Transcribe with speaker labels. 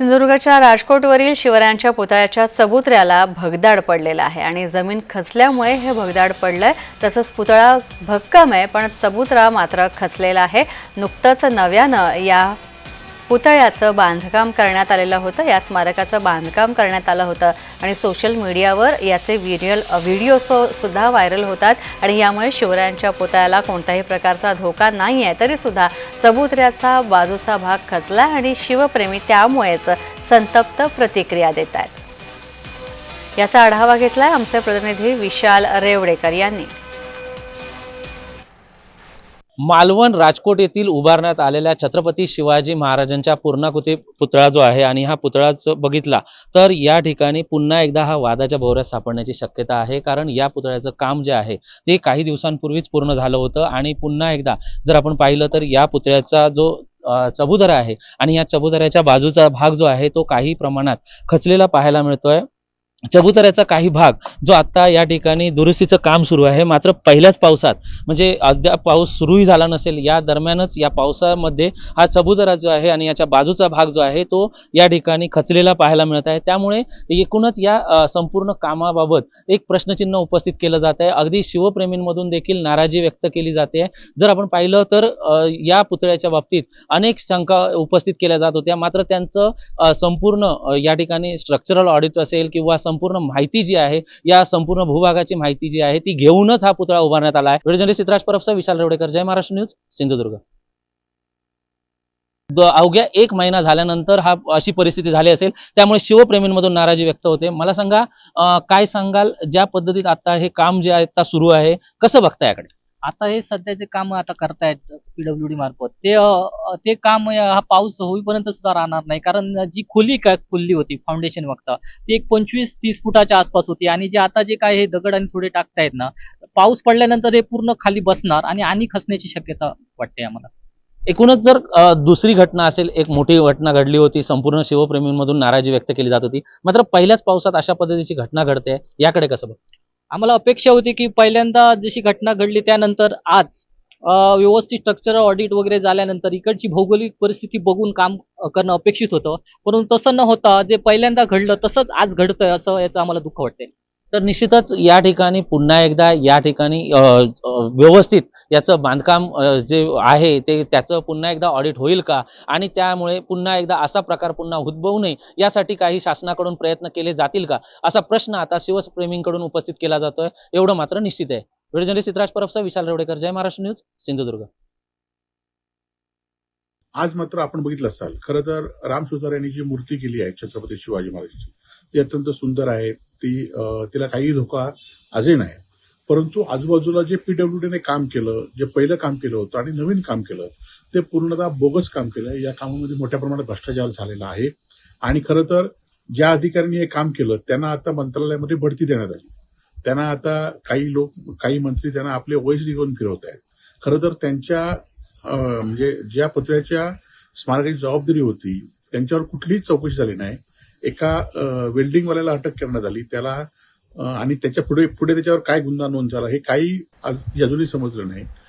Speaker 1: सिंधुदुर्गच्या राजकोटवरील शिवरायांच्या पुतळ्याच्या चबुतऱ्याला भगदाड पडलेला आहे आणि जमीन खचल्यामुळे हे भगदाड पडलंय. तसंच पुतळा भक्कम आहे पण चबुतरा मात्र खचलेला आहे. नुकतंच नव्यानं या पुतळ्याचं बांधकाम करण्यात आलेलं होतं. या स्मारकाचं बांधकाम करण्यात आलं होतं. आणि सोशल मीडियावर याचे व्हिडिओ हो व्हिडिओ सुद्धा व्हायरल होतात. आणि यामुळे शिवरायांच्या पुतळ्याला कोणत्याही प्रकारचा धोका नाही आहे. तरीसुद्धा चबुतऱ्याचा बाजूचा भाग खचला आणि शिवप्रेमी त्यामुळेच संतप्त प्रतिक्रिया देत आहेत याचा आढावा घेतलाय आमचे प्रतिनिधी विशाल रेवडेकर यांनी.
Speaker 2: मालवण राजकोट येथील उभारण्यात आलेल्या छत्रपती शिवाजी महाराजांच्या पूर्णाकृती पुतळा जो आहे आणि हा पुतळा जो बघितला तर या ठिकाणी पुन्हा एकदा हा वादाच्या भोवऱ्यात सापडण्याची शक्यता आहे. कारण या पुतळ्याचं काम जे आहे ते काही दिवसांपूर्वीच पूर्ण झालं होतं आणि पुन्हा एकदा जर आपण पाहिलं तर या पुतळ्याचा जो अ, आहे आणि या चबुतऱ्याच्या बाजूचा भाग जो आहे तो काही प्रमाणात खचलेला पाहायला मिळतोय. चबुतऱ्याचा काही भाग जो आता या ठिकाणी दुरुस्तीचं काम सुरू आहे मात्र पहिल्याच पावसात म्हणजे अद्याप पाऊस सुरूही झाला नसेल या दरम्यानच या पावसामध्ये हा चबुतरा जो आहे आणि याच्या बाजूचा भाग जो आहे तो या ठिकाणी खचलेला पाहायला मिळत आहे. त्यामुळे एकूणच या संपूर्ण कामाबाबत एक प्रश्नचिन्ह उपस्थित केलं जात आहे. अगदी शिवप्रेमींमधून देखील नाराजी व्यक्त केली जाते. जर आपण पाहिलं तर या पुतळ्याच्या बाबतीत अनेक शंका उपस्थित केल्या जात होत्या. मात्र त्यांचं संपूर्ण या ठिकाणी स्ट्रक्चरल ऑडिट असेल किंवा संपूर्ण माहिती जी आहे या संपूर्ण भूभागाची माहिती जी आहे ती घेऊनच हा पुतळा उभारण्यात आला आहे. Video journalist Siddharaj Parabsa Vishal Revdekar. Jai Maharashtra news Sindhudurg. अवघ्या एक महिना झाल्यानंतर हा अशी परिस्थिती झाली असेल त्यामुळे शिवप्रेमींमधून नाराजी व्यक्त होते. मला सांगा काय सांगाल? ज्या पद्धतीत आता हे काम जे आहे आता सुरू आहे कसं बघताय याकडे?
Speaker 3: आता हे सध्याचे काम आता करतायत पीडब्ल्यूडी मार्फत. ते अ, ते काम अ, हा पाऊस होईपर्यंत सुद्धा राहणार नाही. कारण जी खोली काय खुलली होती फाउंडेशन वक्ता ती एक पंचवीस तीस फुटाच्या आसपास होती. आणि जे आता जे काय हे दगड आणि थोडे टाकतायत ना पाऊस पडल्यानंतर हे पूर्ण खाली बसणार आणि आणि खचण्याची शक्यता वाटते आम्हाला.
Speaker 2: एकूणच जर दुसरी घटना असेल एक मोठी घटना घडली होती संपूर्ण शिवप्रेमींमधून नाराजी व्यक्त केली जात होती मात्र पहिल्याच पावसात अशा पद्धतीची घटना घडते याकडे कसं बघ?
Speaker 3: आम्हाला अपेक्षा होती की पहिल्यांदा जशी घटना घडली त्यानंतर आज व्यवस्थित स्ट्रक्चर ऑडिट वगैरे झाल्यानंतर इकडची भौगोलिक परिस्थिती बघून काम करणं अपेक्षित होतं. परंतु तसं न होता जे पहिल्यांदा घडलं तसंच आज घडतंय असं याचं आम्हाला दुःख वाटतंय.
Speaker 2: तर निश्चितच या ठिकाणी पुन्हा एकदा या ठिकाणी व्यवस्थित याचं बांधकाम जे आहे ते त्याचं पुन्हा एकदा ऑडिट होईल का? आणि त्यामुळे पुन्हा एकदा असा प्रकार पुन्हा उद्भवू नये यासाठी काही शासनाकडून प्रयत्न केले जातील का? असा प्रश्न आता शिवप्रेमींकडून उपस्थित केला जातोय एवढं मात्र निश्चित आहे. Video journalist Siddharaj Parabsa Vishal Revdekar Jai Maharashtra news Sindhudurg.
Speaker 4: आज मात्र आपण बघितलं असाल खरं तर राम सुतार यांनी जी मूर्ती केली आहे छत्रपती शिवाजी महाराजांची ती अत्यंत सुंदर आहे. ती तिला काही धोका आजही नाही. परंतु आजूबाजूला जे पीडब्ल्यूडीने काम केलं जे पहिलं काम केलं होतं आणि नवीन काम केलं ते पूर्णतः बोगस काम केलं. या कामामध्ये मोठ्या प्रमाणात भ्रष्टाचार झालेला आहे. आणि खरं तर ज्या अधिकाऱ्यांनी हे काम केलं त्यांना आता मंत्रालयामध्ये बढती देण्यात आली. त्यांना आता काही लोक काही मंत्री त्यांना आपले वयस निघून फिरवत आहेत. खरं तर त्यांच्या म्हणजे ज्या पत्र्याच्या स्मारकाची जबाबदारी होती त्यांच्यावर कुठलीच चौकशी झाली नाही. एका वेल्डिंगवाल्याला अटक करण्यात आली. त्याला आणि त्याच्या पुढे पुढे त्याच्यावर काय गुन्हा नोंद झाला हे काही अजूनही समजलं नाही.